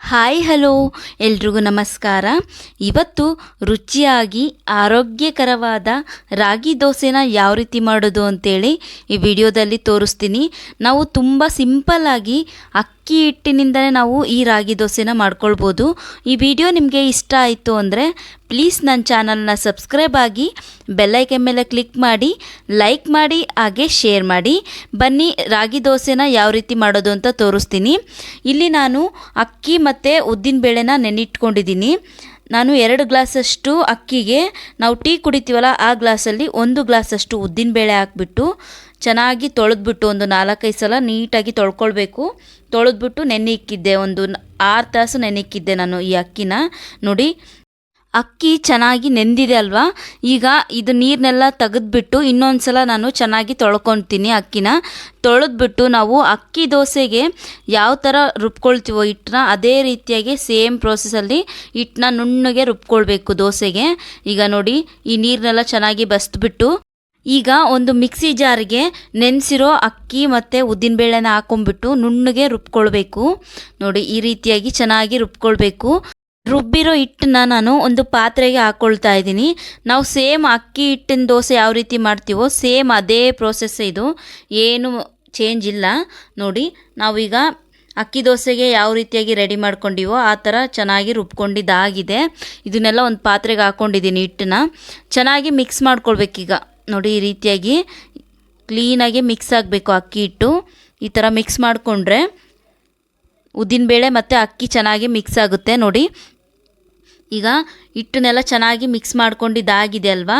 Hi, hello. ಎಲ್ರಿಗೂ ನಮಸ್ಕಾರ. ಇವತ್ತು ರುಚಿಯಾಗಿ, ಆರೋಗ್ಯಕರವಾದ ರಾಗಿ ದೋಸೆನ ಯಾವ ರೀತಿ ಮಾಡೋದು ಅಂತೇಳಿ ಈ ವಿಡಿಯೋದಲ್ಲಿ ತೋರಿಸ್ತೀನಿ. ನಾವು ತುಂಬ ಸಿಂಪಲ್ಲಾಗಿ ಅಕ್ಕಿ ಹಿಟ್ಟಿನಿಂದಲೇ ನಾವು ಈ ರಾಗಿ ದೋಸೆನ ಮಾಡ್ಕೊಳ್ಬೋದು. ಈ ವಿಡಿಯೋ ನಿಮಗೆ ಇಷ್ಟ ಆಯಿತು ಅಂದರೆ ಪ್ಲೀಸ್ ನನ್ನ ಚಾನಲ್ನ ಸಬ್ಸ್ಕ್ರೈಬ್ ಆಗಿ ಬೆಲ್ಲೈಕನ್ ಮೇಲೆ ಕ್ಲಿಕ್ ಮಾಡಿ, ಲೈಕ್ ಮಾಡಿ, ಹಾಗೆ ಶೇರ್ ಮಾಡಿ. ಬನ್ನಿ ರಾಗಿ ದೋಸೆನ ಯಾವ ರೀತಿ ಮಾಡೋದು ಅಂತ ತೋರಿಸ್ತೀನಿ. ಇಲ್ಲಿ ನಾನು ಅಕ್ಕಿ ಮತ್ತು ಉದ್ದಿನಬೇಳೆನ ನೆನಿಟ್ಕೊಂಡಿದ್ದೀನಿ ನಾನು ಎರಡು ಗ್ಲಾಸಷ್ಟು ಅಕ್ಕಿಗೆ, ನಾವು ಟೀ ಕುಡಿತೀವಲ್ಲ ಆ ಗ್ಲಾಸಲ್ಲಿ ಒಂದು ಗ್ಲಾಸಷ್ಟು ಉದ್ದಿನಬೇಳೆ ಹಾಕ್ಬಿಟ್ಟು ಚೆನ್ನಾಗಿ ತೊಳೆದ್ಬಿಟ್ಟು ಒಂದು ನಾಲ್ಕೈದು ಸಲ ನೀಟಾಗಿ ತೊಳ್ಕೊಳ್ಬೇಕು. ತೊಳೆದ್ಬಿಟ್ಟು ನೆನೆಕ್ಕಿದ್ದೆ ಒಂದು ಆರು ತಾಸು ನೆನೆಕ್ಕಿದ್ದೆ ನಾನು ಈ ಅಕ್ಕಿನ. ನೋಡಿ, ಅಕ್ಕಿ ಚೆನ್ನಾಗಿ ನೆಂದಿದೆ ಅಲ್ವಾ? ಈಗ ಇದು ನೀರನ್ನೆಲ್ಲ ತೆಗೆದ್ಬಿಟ್ಟು ಇನ್ನೊಂದು ಸಲ ನಾನು ಚೆನ್ನಾಗಿ ತೊಳ್ಕೊತೀನಿ ಅಕ್ಕಿನ. ತೊಳೆದ್ಬಿಟ್ಟು ನಾವು ಅಕ್ಕಿ ದೋಸೆಗೆ ಯಾವ ಥರ ರುಬ್ಕೊಳ್ತೀವೋ ಹಿಟ್ಟನ್ನ, ಅದೇ ರೀತಿಯಾಗಿ ಸೇಮ್ ಪ್ರೋಸೆಸಲ್ಲಿ ಹಿಟ್ಟನ್ನ ನುಣ್ಣಗೆ ರುಬ್ಕೊಳ್ಬೇಕು ದೋಸೆಗೆ. ಈಗ ನೋಡಿ, ಈ ನೀರನ್ನೆಲ್ಲ ಚೆನ್ನಾಗಿ ಬಸ್ದ್ಬಿಟ್ಟು ಈಗ ಒಂದು ಮಿಕ್ಸಿ ಜಾರಿಗೆ ನೆನೆಸಿರೋ ಅಕ್ಕಿ ಮತ್ತು ಉದ್ದಿನಬೇಳೆನ ಹಾಕೊಂಡ್ಬಿಟ್ಟು ನುಣ್ಣಗೆ ರುಬ್ಕೊಳ್ಬೇಕು. ನೋಡಿ, ಈ ರೀತಿಯಾಗಿ ಚೆನ್ನಾಗಿ ರುಬ್ಕೊಳ್ಬೇಕು. ರುಬ್ಬಿರೋ ಹಿಟ್ಟನ್ನ ನಾನು ಒಂದು ಪಾತ್ರೆಗೆ ಹಾಕ್ಕೊಳ್ತಾ ಇದ್ದೀನಿ. ನಾವು ಸೇಮ್ ಅಕ್ಕಿ ಹಿಟ್ಟಿನ ದೋಸೆ ಯಾವ ರೀತಿ ಮಾಡ್ತೀವೋ ಸೇಮ್ ಅದೇ ಪ್ರೋಸೆಸ್ ಇದು. ಏನು ಚೇಂಜ್ ಇಲ್ಲ. ನೋಡಿ, ನಾವೀಗ ಅಕ್ಕಿ ದೋಸೆಗೆ ಯಾವ ರೀತಿಯಾಗಿ ರೆಡಿ ಮಾಡ್ಕೊಂಡಿವೋ ಆ ಥರ ಚೆನ್ನಾಗಿ ರುಬ್ಕೊಂಡಿದ್ದಾಗಿದೆ. ಇದನ್ನೆಲ್ಲ ಒಂದು ಪಾತ್ರೆಗೆ ಹಾಕ್ಕೊಂಡಿದ್ದೀನಿ ಹಿಟ್ಟನ್ನ. ಚೆನ್ನಾಗಿ ಮಿಕ್ಸ್ ಮಾಡ್ಕೊಳ್ಬೇಕೀಗ. ನೋಡಿ ಈ ರೀತಿಯಾಗಿ ಕ್ಲೀನಾಗಿ ಮಿಕ್ಸ್ ಆಗಬೇಕು ಅಕ್ಕಿ ಹಿಟ್ಟು. ಈ ಥರ ಮಿಕ್ಸ್ ಮಾಡಿಕೊಂಡ್ರೆ ಉದ್ದಿನಬೇಳೆ ಮತ್ತು ಅಕ್ಕಿ ಚೆನ್ನಾಗಿ ಮಿಕ್ಸ್ ಆಗುತ್ತೆ ನೋಡಿ. ಈಗ ಹಿಟ್ಟನ್ನೆಲ್ಲ ಚೆನ್ನಾಗಿ ಮಿಕ್ಸ್ ಮಾಡ್ಕೊಂಡಿದ್ದಾಗಿದೆ ಅಲ್ವಾ?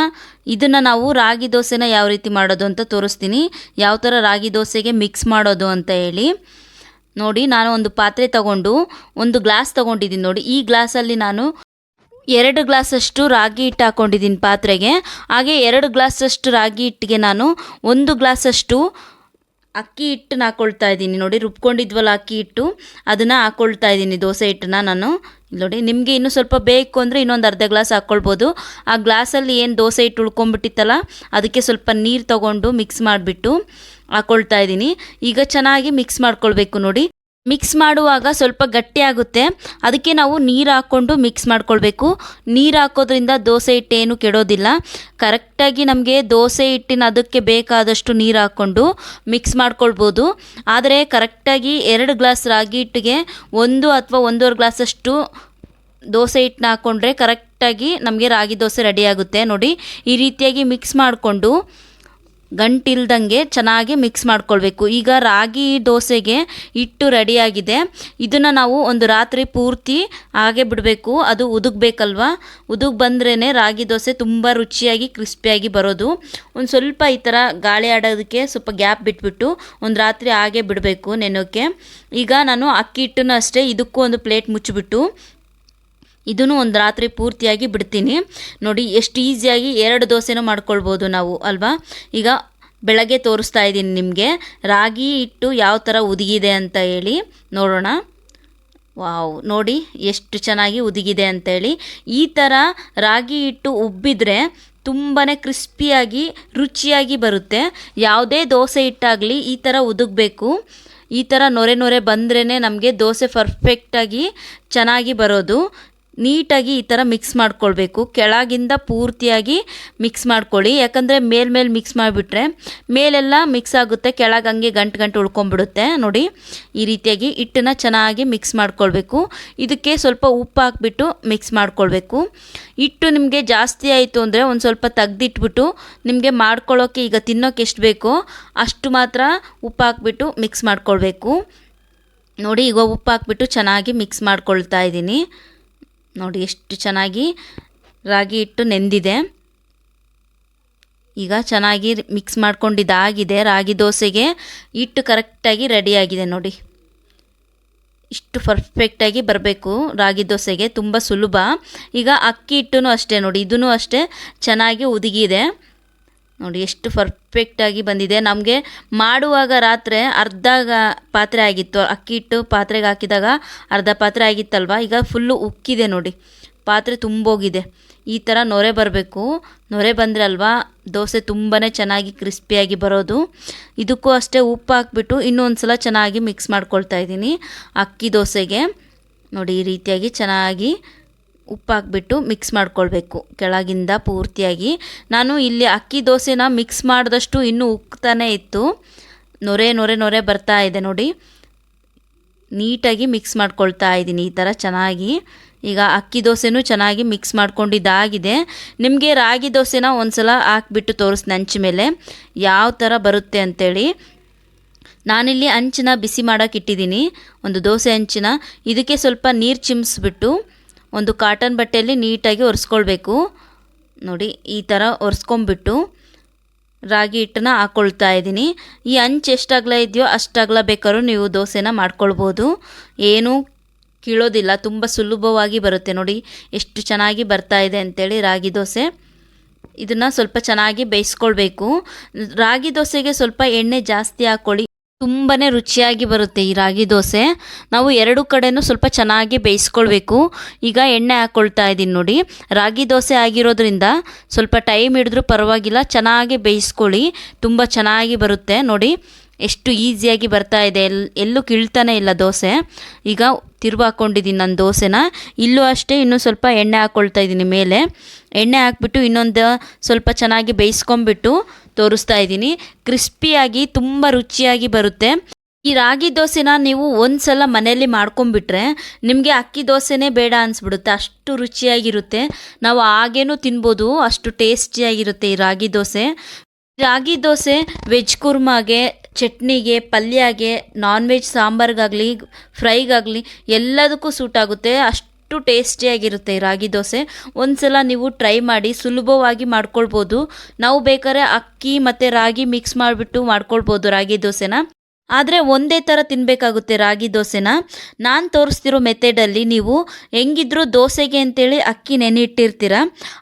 ಇದನ್ನು ನಾವು ರಾಗಿ ದೋಸೆನ ಯಾವ ರೀತಿ ಮಾಡೋದು ಅಂತ ತೋರಿಸ್ತೀನಿ. ಯಾವ ಥರ ರಾಗಿ ದೋಸೆಗೆ ಮಿಕ್ಸ್ ಮಾಡೋದು ಅಂತ ಹೇಳಿ. ನೋಡಿ ನಾನು ಒಂದು ಪಾತ್ರೆ ತಗೊಂಡು ಒಂದು ಗ್ಲಾಸ್ ತಗೊಂಡಿದ್ದೀನಿ ನೋಡಿ. ಈ ಗ್ಲಾಸಲ್ಲಿ ನಾನು ಎರಡು ಗ್ಲಾಸಷ್ಟು ರಾಗಿ ಹಿಟ್ಟು ಹಾಕ್ಕೊಂಡಿದ್ದೀನಿ ಪಾತ್ರೆಗೆ. ಹಾಗೆ ಎರಡು ಗ್ಲಾಸಷ್ಟು ರಾಗಿ ಹಿಟ್ಟಿಗೆ ನಾನು ಒಂದು ಗ್ಲಾಸಷ್ಟು ಅಕ್ಕಿ ಹಿಟ್ಟನ್ನ ಹಾಕ್ಕೊಳ್ತಾ ಇದ್ದೀನಿ. ನೋಡಿ, ರುಬ್ಕೊಂಡಿದ್ವಲ್ಲ ಅಕ್ಕಿ ಹಿಟ್ಟು. ಅದನ್ನು ಹಾಕ್ಕೊಳ್ತಾ ಇದ್ದೀನಿ ದೋಸೆ ಹಿಟ್ಟನ್ನ ನಾನು. ನೋಡಿ, ನಿಮಗೆ ಇನ್ನೂ ಸ್ವಲ್ಪ ಬೇಕು ಅಂದರೆ ಇನ್ನೊಂದು ಅರ್ಧ ಗ್ಲಾಸ್ ಹಾಕ್ಕೊಳ್ಬೋದು ಆ ಗ್ಲಾಸಲ್ಲಿ ಏನು ದೋಸೆ ಹಿಟ್ಟು ಉಳ್ಕೊಂಬಿಟ್ಟಿತ್ತಲ್ಲ ಅದಕ್ಕೆ ಸ್ವಲ್ಪ ನೀರು ತಗೊಂಡು ಮಿಕ್ಸ್ ಮಾಡಿಬಿಟ್ಟು ಹಾಕ್ಕೊಳ್ತಾ ಇದ್ದೀನಿ. ಈಗ ಚೆನ್ನಾಗಿ ಮಿಕ್ಸ್ ಮಾಡ್ಕೊಳ್ಬೇಕು ನೋಡಿ. ಮಿಕ್ಸ್ ಮಾಡುವಾಗ ಸ್ವಲ್ಪ ಗಟ್ಟಿ ಆಗುತ್ತೆ. ಅದಕ್ಕೆ ನಾವು ನೀರು ಹಾಕ್ಕೊಂಡು ಮಿಕ್ಸ್ ಮಾಡ್ಕೊಳ್ಬೇಕು. ನೀರು ಹಾಕೋದ್ರಿಂದ ದೋಸೆ ಹಿಟ್ಟೇನು ಕೆಡೋದಿಲ್ಲ. ಕರೆಕ್ಟಾಗಿ ನಮಗೆ ದೋಸೆ ಹಿಟ್ಟಿನ ಅದಕ್ಕೆ ಬೇಕಾದಷ್ಟು ನೀರು ಹಾಕ್ಕೊಂಡು ಮಿಕ್ಸ್ ಮಾಡ್ಕೊಳ್ಬೋದು. ಆದರೆ ಕರೆಕ್ಟಾಗಿ ಎರಡು ಗ್ಲಾಸ್ ರಾಗಿ ಹಿಟ್ಟಿಗೆ ಒಂದು ಅಥವಾ ಒಂದೂವರೆ ಗ್ಲಾಸಷ್ಟು ದೋಸೆ ಹಿಟ್ಟನ್ನ ಹಾಕ್ಕೊಂಡ್ರೆ ಕರೆಕ್ಟಾಗಿ ನಮಗೆ ರಾಗಿ ದೋಸೆ ರೆಡಿಯಾಗುತ್ತೆ ನೋಡಿ, ಈ ರೀತಿಯಾಗಿ ಮಿಕ್ಸ್ ಮಾಡಿಕೊಂಡು ಗಂಟಿಲ್ದಂಗೆ ಚೆನ್ನಾಗಿ ಮಿಕ್ಸ್ ಮಾಡ್ಕೊಳ್ಬೇಕು. ಈಗ ರಾಗಿ ದೋಸೆಗೆ ಹಿಟ್ಟು ರೆಡಿಯಾಗಿದೆ. ಇದನ್ನು ನಾವು ಒಂದು ರಾತ್ರಿ ಪೂರ್ತಿ ಹಾಗೆ ಬಿಡಬೇಕು. ಅದು ಉದುಗಬೇಕಲ್ವ? ಉದುಗ್ ಬಂದ್ರೇ ರಾಗಿ ದೋಸೆ ತುಂಬ ರುಚಿಯಾಗಿ, ಕ್ರಿಸ್ಪಿಯಾಗಿ ಬರೋದು. ಒಂದು ಸ್ವಲ್ಪ ಈ ಥರ ಗಾಳಿ ಆಡೋದಕ್ಕೆ ಸ್ವಲ್ಪ ಗ್ಯಾಪ್ ಬಿಟ್ಬಿಟ್ಟು ಒಂದು ರಾತ್ರಿ ಹಾಗೆ ಬಿಡಬೇಕು ನೆನೋಕ್ಕೆ ಈಗ ನಾನು ಅಕ್ಕಿ ಹಿಟ್ಟನ್ನು ಅಷ್ಟೇ ಇದಕ್ಕೂ ಒಂದು ಪ್ಲೇಟ್ ಮುಚ್ಚಿಬಿಟ್ಟು ಇದನ್ನು ಒಂದು ರಾತ್ರಿ ಪೂರ್ತಿಯಾಗಿ ಬಿಡ್ತೀನಿ. ನೋಡಿ, ಎಷ್ಟು ಈಸಿಯಾಗಿ ಎರಡು ದೋಸೆನೂ ಮಾಡ್ಕೊಳ್ಬೋದು ನಾವು, ಅಲ್ವಾ? ಈಗ ಬೆಳಗ್ಗೆ ತೋರಿಸ್ತಾ ಇದ್ದೀನಿ ನಿಮಗೆ. ರಾಗಿ ಹಿಟ್ಟು ಯಾವ ಥರ ಉದುಗಿದೆ ಅಂತ ಹೇಳಿ ನೋಡೋಣ. ವಾವ್, ನೋಡಿ, ಎಷ್ಟು ಚೆನ್ನಾಗಿ ಉದುಗಿದೆ ಅಂತೇಳಿ ಈ ಥರ ರಾಗಿ ಹಿಟ್ಟು ಉಬ್ಬಿದ್ರೆ ತುಂಬಾ ಕ್ರಿಸ್ಪಿಯಾಗಿ, ರುಚಿಯಾಗಿ ಬರುತ್ತೆ. ಯಾವುದೇ ದೋಸೆ ಹಿಟ್ಟಾಗಲಿ ಈ ಥರ ಉದುಗಬೇಕು. ಈ ಥರ ನೊರೆ ನೊರೆ ಬಂದ್ರೇ ನಮಗೆ ದೋಸೆ ಪರ್ಫೆಕ್ಟಾಗಿ ಚೆನ್ನಾಗಿ ಬರೋದು. ನೀಟಾಗಿ ಈ ಥರ ಮಿಕ್ಸ್ ಮಾಡ್ಕೊಳ್ಬೇಕು. ಕೆಳಗಿಂದ ಪೂರ್ತಿಯಾಗಿ ಮಿಕ್ಸ್ ಮಾಡ್ಕೊಳ್ಳಿ. ಯಾಕಂದರೆ ಮೇಲ್ಮೇಲೆ ಮಿಕ್ಸ್ ಮಾಡಿಬಿಟ್ರೆ ಮೇಲೆಲ್ಲ ಮಿಕ್ಸ್ ಆಗುತ್ತೆ, ಕೆಳಗೆ ಹಂಗೆ ಗಂಟು ಗಂಟು ಉಳ್ಕೊಂಬಿಡುತ್ತೆ. ನೋಡಿ, ಈ ರೀತಿಯಾಗಿ ಹಿಟ್ಟನ್ನು ಚೆನ್ನಾಗಿ ಮಿಕ್ಸ್ ಮಾಡ್ಕೊಳ್ಬೇಕು. ಇದಕ್ಕೆ ಸ್ವಲ್ಪ ಉಪ್ಪು ಹಾಕ್ಬಿಟ್ಟು ಮಿಕ್ಸ್ ಮಾಡ್ಕೊಳ್ಬೇಕು. ಹಿಟ್ಟು ನಿಮಗೆ ಜಾಸ್ತಿ ಆಯಿತು ಅಂದರೆ ಒಂದು ಸ್ವಲ್ಪ ತೆಗ್ದಿಟ್ಬಿಟ್ಟು ನಿಮಗೆ ಮಾಡ್ಕೊಳ್ಳೋಕ್ಕೆ ಈಗ ತಿನ್ನೋಕೆ ಎಷ್ಟು ಬೇಕೋ ಅಷ್ಟು ಮಾತ್ರ ಉಪ್ಪು ಹಾಕ್ಬಿಟ್ಟು ಮಿಕ್ಸ್ ಮಾಡ್ಕೊಳ್ಬೇಕು. ನೋಡಿ, ಈಗ ಉಪ್ಪು ಹಾಕ್ಬಿಟ್ಟು ಚೆನ್ನಾಗಿ ಮಿಕ್ಸ್ ಮಾಡ್ಕೊಳ್ತಾ ಇದ್ದೀನಿ. ನೋಡಿ ಎಷ್ಟು ಚೆನ್ನಾಗಿ ರಾಗಿ ಹಿಟ್ಟು ನೆಂದಿದೆ. ಈಗ ಚೆನ್ನಾಗಿ ಮಿಕ್ಸ್ ಮಾಡ್ಕೊಂಡಿದ್ದಾಗಿದೆ ರಾಗಿ ದೋಸೆಗೆ. ಹಿಟ್ಟು ಕರೆಕ್ಟಾಗಿ ರೆಡಿಯಾಗಿದೆ ನೋಡಿ. ಇಷ್ಟು ಪರ್ಫೆಕ್ಟಾಗಿ ಬರಬೇಕು ರಾಗಿ ದೋಸೆಗೆ, ತುಂಬ ಸುಲಭ. ಈಗ ಅಕ್ಕಿ ಹಿಟ್ಟು ಅಷ್ಟೇ ನೋಡಿ ಇದೂ ಅಷ್ಟೇ ಚೆನ್ನಾಗಿ ಉದುಗಿದೆ ನೋಡಿ, ಎಷ್ಟು ಪರ್ಫೆಕ್ಟಾಗಿ ಬಂದಿದೆ. ನಮಗೆ ಮಾಡುವಾಗ ರಾತ್ರಿ ಅರ್ಧ ಪಾತ್ರೆ ಆಗಿತ್ತು. ಅಕ್ಕಿ ಇಟ್ಟು ಪಾತ್ರೆಗೆ ಹಾಕಿದಾಗ ಅರ್ಧ ಪಾತ್ರೆ ಆಗಿತ್ತಲ್ವ? ಈಗ ಫುಲ್ಲು ಉಕ್ಕಿದೆ ನೋಡಿ. ಪಾತ್ರೆ ತುಂಬೋಗಿದೆ. ಈ ಥರ ನೊರೆ ಬರಬೇಕು. ನೊರೆ ಬಂದರೆ ಅಲ್ವಾ? ದೋಸೆ ತುಂಬಾ ಚೆನ್ನಾಗಿ ಕ್ರಿಸ್ಪಿಯಾಗಿ ಬರೋದು. ಇದಕ್ಕೂ ಅಷ್ಟೇ ಉಪ್ಪು ಹಾಕ್ಬಿಟ್ಟು ಇನ್ನೊಂದು ಸಲ ಚೆನ್ನಾಗಿ ಮಿಕ್ಸ್ ಮಾಡ್ಕೊಳ್ತಾ ಇದ್ದೀನಿ ಅಕ್ಕಿ ದೋಸೆಗೆ. ನೋಡಿ, ಈ ರೀತಿಯಾಗಿ ಚೆನ್ನಾಗಿ ಉಪ್ಪು ಹಾಕ್ಬಿಟ್ಟು ಮಿಕ್ಸ್ ಮಾಡ್ಕೊಳ್ಬೇಕು. ಕೆಳಗಿಂದ ಪೂರ್ತಿಯಾಗಿ. ನಾನು ಇಲ್ಲಿ ಅಕ್ಕಿ ದೋಸೆನ ಮಿಕ್ಸ್ ಮಾಡಿದಷ್ಟು ಇನ್ನೂ ಉಕ್ತಾನೇ ಇತ್ತು. ನೊರೆ ನೊರೆ ನೊರೆ ಬರ್ತಾ ಇದೆ ನೋಡಿ. ನೀಟಾಗಿ ಮಿಕ್ಸ್ ಮಾಡ್ಕೊಳ್ತಾ ಇದ್ದೀನಿ ಈ ಥರ ಚೆನ್ನಾಗಿ. ಈಗ ಅಕ್ಕಿ ದೋಸೆನೂ ಚೆನ್ನಾಗಿ ಮಿಕ್ಸ್ ಮಾಡ್ಕೊಂಡಿದ್ದಾಗಿದೆ. ನಿಮಗೆ ರಾಗಿ ದೋಸೆನ ಒಂದ್ಸಲ ಹಾಕ್ಬಿಟ್ಟು ತೋರಿಸ್ತೀನಿ ಹಂಚ ಮೇಲೆ. ಯಾವ ಥರ ಬರುತ್ತೆ ಅಂತೇಳಿ. ನಾನಿಲ್ಲಿ ಹಂಚನ್ನ ಬಿಸಿ ಮಾಡೋಕೆ ಇಟ್ಟಿದ್ದೀನಿ. ಒಂದು ದೋಸೆ ಹಂಚಿನ ಇದಕ್ಕೆ ಸ್ವಲ್ಪ ನೀರು ಚಿಮ್ಮಿಸ್ಬಿಟ್ಟು ಒಂದು ಕಾಟನ್ ಬಟ್ಟೆಯಲ್ಲಿ ನೀಟಾಗಿ ಒರೆಸ್ಕೊಳ್ಬೇಕು. ನೋಡಿ, ಈ ಥರ ಒರೆಸ್ಕೊಂಬಿಟ್ಟು ರಾಗಿ ಹಿಟ್ಟನ್ನ ಹಾಕ್ಕೊಳ್ತಾ ಇದ್ದೀನಿ. ಈ ಹಂಚು ಎಷ್ಟು ಅಗಲ ಇದೆಯೋ ಅಷ್ಟು ಅಗಲ ಬೇಕಾದ್ರೂ ನೀವು ದೋಸೆನ ಮಾಡ್ಕೊಳ್ಬೋದು. ಏನೂ ಕೀಳೋದಿಲ್ಲ, ತುಂಬ ಸುಲಭವಾಗಿ ಬರುತ್ತೆ. ನೋಡಿ, ಎಷ್ಟು ಚೆನ್ನಾಗಿ ಬರ್ತಾ ಇದೆ ಅಂತೇಳಿ ರಾಗಿ ದೋಸೆ. ಇದನ್ನು ಸ್ವಲ್ಪ ಚೆನ್ನಾಗಿ ಬೇಯಿಸ್ಕೊಳ್ಬೇಕು. ರಾಗಿ ದೋಸೆಗೆ ಸ್ವಲ್ಪ ಎಣ್ಣೆ ಜಾಸ್ತಿ ಹಾಕ್ಕೊಳ್ಳಿ ತುಂಬಾ ರುಚಿಯಾಗಿ ಬರುತ್ತೆ ಈ ರಾಗಿ ದೋಸೆ. ನಾವು ಎರಡು ಕಡೆನೂ ಸ್ವಲ್ಪ ಚೆನ್ನಾಗಿ ಬೇಯಿಸ್ಕೊಳ್ಬೇಕು. ಈಗ ಎಣ್ಣೆ ಹಾಕ್ಕೊಳ್ತಾ ಇದ್ದೀನಿ ನೋಡಿ. ರಾಗಿ ದೋಸೆ ಆಗಿರೋದ್ರಿಂದ ಸ್ವಲ್ಪ ಟೈಮ್ ಹಿಡಿದ್ರೂ ಪರವಾಗಿಲ್ಲ, ಚೆನ್ನಾಗಿ ಬೇಯಿಸ್ಕೊಳ್ಳಿ. ತುಂಬ ಚೆನ್ನಾಗಿ ಬರುತ್ತೆ ನೋಡಿ. ಎಷ್ಟು ಈಸಿಯಾಗಿ ಬರ್ತಾ ಇದೆ. ಎಲ್, ಎಲ್ಲೂ ಕೀಳ್ತಾನೆ ಇಲ್ಲ ದೋಸೆ. ಈಗ ತಿರುವು ಹಾಕ್ಕೊಂಡಿದ್ದೀನಿ ನಾನು ದೋಸೆನ. ಇಲ್ಲೂ ಅಷ್ಟೇ ಇನ್ನೂ ಸ್ವಲ್ಪ ಎಣ್ಣೆ ಹಾಕ್ಕೊಳ್ತಾ ಇದ್ದೀನಿ ಮೇಲೆ. ಎಣ್ಣೆ ಹಾಕ್ಬಿಟ್ಟು ಇನ್ನೊಂದು ಸ್ವಲ್ಪ ಚೆನ್ನಾಗಿ ಬೇಯಿಸ್ಕೊಂಬಿಟ್ಟು ತೋರಿಸ್ತಾ ಇದ್ದೀನಿ ಕ್ರಿಸ್ಪಿಯಾಗಿ, ತುಂಬ ರುಚಿಯಾಗಿ ಬರುತ್ತೆ. ಈ ರಾಗಿ ದೋಸೆನ ನೀವು ಒಂದು ಸಲ ಮನೆಯಲ್ಲಿ ಮಾಡ್ಕೊಂಬಿಟ್ರೆ ನಿಮಗೆ ಅಕ್ಕಿ ದೋಸೆನೇ ಬೇಡ ಅನಿಸ್ಬಿಡುತ್ತೆ. ಅಷ್ಟು ರುಚಿಯಾಗಿರುತ್ತೆ. ನಾವು ಹಾಗೇನೂ ತಿನ್ಬೋದು, ಅಷ್ಟು ಟೇಸ್ಟಿಯಾಗಿರುತ್ತೆ ಈ ರಾಗಿ ದೋಸೆ. ರಾಗಿ ದೋಸೆ ವೆಜ್ ಕುರ್ಮಾಗೆ ಚಟ್ನಿಗೆ, ಪಲ್ಯಗೆ ನಾನ್ ವೆಜ್ ಸಾಂಬಾರ್ಗಾಗಲಿ, ಫ್ರೈಗಾಗಲಿ ಎಲ್ಲದಕ್ಕೂ ಸೂಟ್ ಆಗುತ್ತೆ. ಅಷ್ಟು ಟೇಸ್ಟಿಯಾಗಿರುತ್ತೆ ರಾಗಿ ದೋಸೆ. ಒಂದ್ಸಲ ನೀವು ಟ್ರೈ ಮಾಡಿ ಸುಲಭವಾಗಿ ಮಾಡ್ಕೊಳ್ಬೋದು. ನಾವು ಬೇಕಾದ್ರೆ ಅಕ್ಕಿ ಮತ್ತು ರಾಗಿ ಮಿಕ್ಸ್ ಮಾಡಿಬಿಟ್ಟು ಮಾಡ್ಕೊಳ್ಬೋದು ರಾಗಿ ದೋಸೆನ. ಆದರೆ ಒಂದೇ ಥರ ತಿನ್ನಬೇಕಾಗುತ್ತೆ ರಾಗಿ ದೋಸೆನ. ನಾನು ತೋರಿಸ್ತಿರೋ ಮೆಥಡಲ್ಲಿ ನೀವು ಹೆಂಗಿದ್ರೂ ದೋಸೆಗೆ ಅಂತೇಳಿ ಅಕ್ಕಿ ನೆನೆಯಿಟ್ಟಿರ್ತೀರ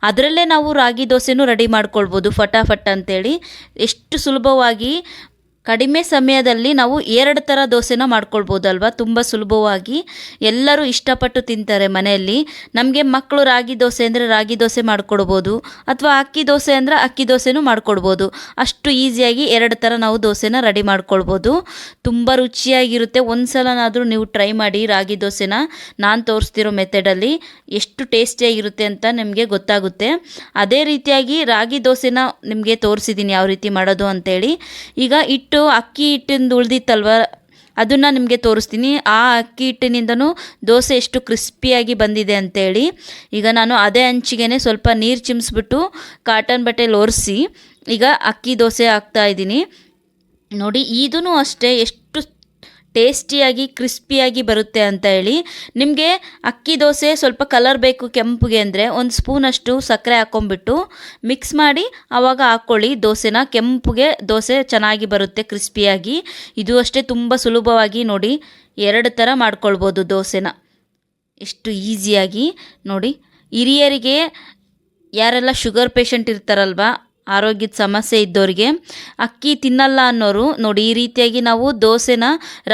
ಅದರಲ್ಲೇ ನಾವು ರಾಗಿ ದೋಸೆನೂ ರೆಡಿ ಮಾಡ್ಕೊಳ್ಬೋದು, ಫಟಾಫಟ್ ಅಂತೇಳಿ. ಎಷ್ಟು ಸುಲಭವಾಗಿ ಕಡಿಮೆ ಸಮಯದಲ್ಲಿ ನಾವು ಎರಡು ಥರ ದೋಸೆನ ಮಾಡ್ಕೊಳ್ಬೋದಲ್ವ? ತುಂಬ ಸುಲಭವಾಗಿ. ಎಲ್ಲರೂ ಇಷ್ಟಪಟ್ಟು ತಿಂತಾರೆ ಮನೆಯಲ್ಲಿ. ನಮಗೆ ಮಕ್ಕಳು ರಾಗಿ ದೋಸೆ ಅಂದರೆ ರಾಗಿ ದೋಸೆ ಮಾಡ್ಕೊಡ್ಬೋದು. ಅಥವಾ ಅಕ್ಕಿ ದೋಸೆ ಅಂದರೆ ಅಕ್ಕಿ ದೋಸೆನೂ ಮಾಡ್ಕೊಡ್ಬೋದು. ಅಷ್ಟು ಈಸಿಯಾಗಿ ಎರಡು ಥರ ನಾವು ದೋಸೆನ ರೆಡಿ ಮಾಡ್ಕೊಳ್ಬೋದು. ತುಂಬ ರುಚಿಯಾಗಿರುತ್ತೆ. ಒಂದು ಸಲನಾದರೂ ನೀವು ಟ್ರೈ ಮಾಡಿ ರಾಗಿ ದೋಸೆನ. ನಾನು ತೋರಿಸ್ತಿರೋ ಮೆಥಡಲ್ಲಿ ಎಷ್ಟು ಟೇಸ್ಟಿಯಾಗಿರುತ್ತೆ ಅಂತ ನಿಮಗೆ ಗೊತ್ತಾಗುತ್ತೆ. ಅದೇ ರೀತಿಯಾಗಿ ರಾಗಿ ದೋಸೆನ ನಿಮಗೆ ತೋರಿಸಿದ್ದೀನಿ ಯಾವ ರೀತಿ ಮಾಡೋದು ಅಂತೇಳಿ. ಈಗ ಇಟ್ಟು ಅಕ್ಕಿ ಹಿಟ್ಟಿಂದ ಉಳ್ದಿತ್ತಲ್ವ? ಅದನ್ನು ನಿಮಗೆ ತೋರಿಸ್ತೀನಿ. ಆ ಅಕ್ಕಿ ಹಿಟ್ಟಿನಿಂದನೂ ದೋಸೆ ಎಷ್ಟು ಕ್ರಿಸ್ಪಿಯಾಗಿ ಬಂದಿದೆ ಅಂತೇಳಿ. ಈಗ ನಾನು ಅದೇ ಹಂಚಿಗೆ ಸ್ವಲ್ಪ ನೀರು ಚಿಮ್ಸ್ಬಿಟ್ಟು ಕಾಟನ್ ಬಟ್ಟೆಲಿ ಒರೆಸಿ ಈಗ ಅಕ್ಕಿ ದೋಸೆ ಹಾಕ್ತಾ ಇದ್ದೀನಿ. ನೋಡಿ ಇದೂ ಅಷ್ಟೇ, ಎಷ್ಟು ಟೇಸ್ಟಿಯಾಗಿ, ಕ್ರಿಸ್ಪಿಯಾಗಿ ಬರುತ್ತೆ ಅಂತ ಹೇಳಿ ನಿಮಗೆ ಅಕ್ಕಿ ದೋಸೆ ಸ್ವಲ್ಪ ಕಲರ್ ಬೇಕು ಕೆಂಪುಗೆ ಅಂದರೆ ಒಂದು ಸ್ಪೂನಷ್ಟು ಸಕ್ಕರೆ ಹಾಕ್ಕೊಂಬಿಟ್ಟು ಮಿಕ್ಸ್ ಮಾಡಿ ಆವಾಗ ಹಾಕ್ಕೊಳ್ಳಿ ದೋಸೆನ. ಕೆಂಪುಗೆ ದೋಸೆ ಚೆನ್ನಾಗಿ ಬರುತ್ತೆ ಕ್ರಿಸ್ಪಿಯಾಗಿ. ಇದು ಅಷ್ಟೇ ತುಂಬ ಸುಲಭವಾಗಿ ನೋಡಿ ಎರಡು ಥರ ಮಾಡ್ಕೊಳ್ಬೋದು ದೋಸೆನ. ಎಷ್ಟು ಈಸಿಯಾಗಿ ನೋಡಿ. ಹಿರಿಯರಿಗೆ ಯಾರೆಲ್ಲ ಶುಗರ್ ಪೇಷಂಟ್ ಇರ್ತಾರಲ್ವ ಆರೋಗ್ಯದ ಸಮಸ್ಯೆ ಇದ್ದವರಿಗೆ ಅಕ್ಕಿ ತಿನ್ನಲ್ಲ ಅನ್ನೋರು ನೋಡಿ ಈ ರೀತಿಯಾಗಿ ನಾವು ದೋಸೆನ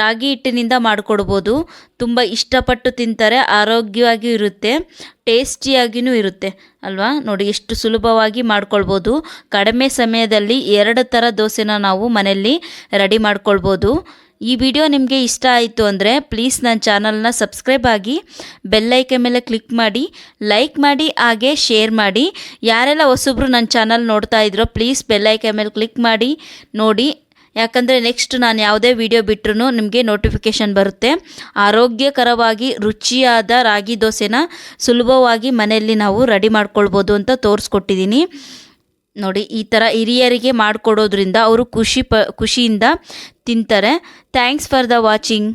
ರಾಗಿ ಹಿಟ್ಟಿನಿಂದ ಮಾಡಿಕೊಡ್ಬೋದು. ತುಂಬ ಇಷ್ಟಪಟ್ಟು ತಿಂತಾರೆ, ಆರೋಗ್ಯವಾಗಿಯೂ ಇರುತ್ತೆ ಟೇಸ್ಟಿಯಾಗಿಯೂ ಇರುತ್ತೆ. ಅಲ್ವಾ? ನೋಡಿ ಎಷ್ಟು ಸುಲಭವಾಗಿ ಮಾಡ್ಕೊಳ್ಬೋದು. ಕಡಿಮೆ ಸಮಯದಲ್ಲಿ ಎರಡು ಥರ ದೋಸೆನ ನಾವು ಮನೆಯಲ್ಲಿ ರೆಡಿ ಮಾಡ್ಕೊಳ್ಬೋದು. ಈ ವಿಡಿಯೋ ನಿಮಗೆ ಇಷ್ಟ ಆಯಿತು ಅಂದರೆ ಪ್ಲೀಸ್ ನನ್ನ ಚಾನಲ್ನ ಸಬ್ಸ್ಕ್ರೈಬ್ ಆಗಿ ಬೆಲ್ಲೈಕೆ ಮೇಲೆ ಕ್ಲಿಕ್ ಮಾಡಿ ಲೈಕ್ ಮಾಡಿ, ಹಾಗೆ ಶೇರ್ ಮಾಡಿ. ಯಾರೆಲ್ಲ ಹೊಸಬ್ರು ನನ್ನ ಚಾನಲ್ ನೋಡ್ತಾ ಇದ್ರೋ ಪ್ಲೀಸ್ ಬೆಲ್ಲೈಕೆ ಮೇಲೆ ಕ್ಲಿಕ್ ಮಾಡಿ, ನೋಡಿ. ಯಾಕಂದರೆ ನೆಕ್ಸ್ಟ್ ನಾನು ಯಾವುದೇ ವಿಡಿಯೋ ಬಿಟ್ಟರೂ ನಿಮಗೆ ನೋಟಿಫಿಕೇಷನ್ ಬರುತ್ತೆ. ಆರೋಗ್ಯಕರವಾಗಿ, ರುಚಿಯಾದ ರಾಗಿ ದೋಸೆನ ಸುಲಭವಾಗಿ ಮನೆಯಲ್ಲಿ ನಾವು ರೆಡಿ ಮಾಡ್ಕೊಳ್ಬೋದು ಅಂತ ತೋರಿಸ್ಕೊಟ್ಟಿದ್ದೀನಿ ನೋಡಿ ಈ ಥರ ಹಿರಿಯರಿಗೆ ಮಾಡಿಕೊಡೋದ್ರಿಂದ ಅವರು ಖುಷಿ ಪ ಖುಷಿಯಿಂದ ತಿಂತಾರೆ. Thanks for the watching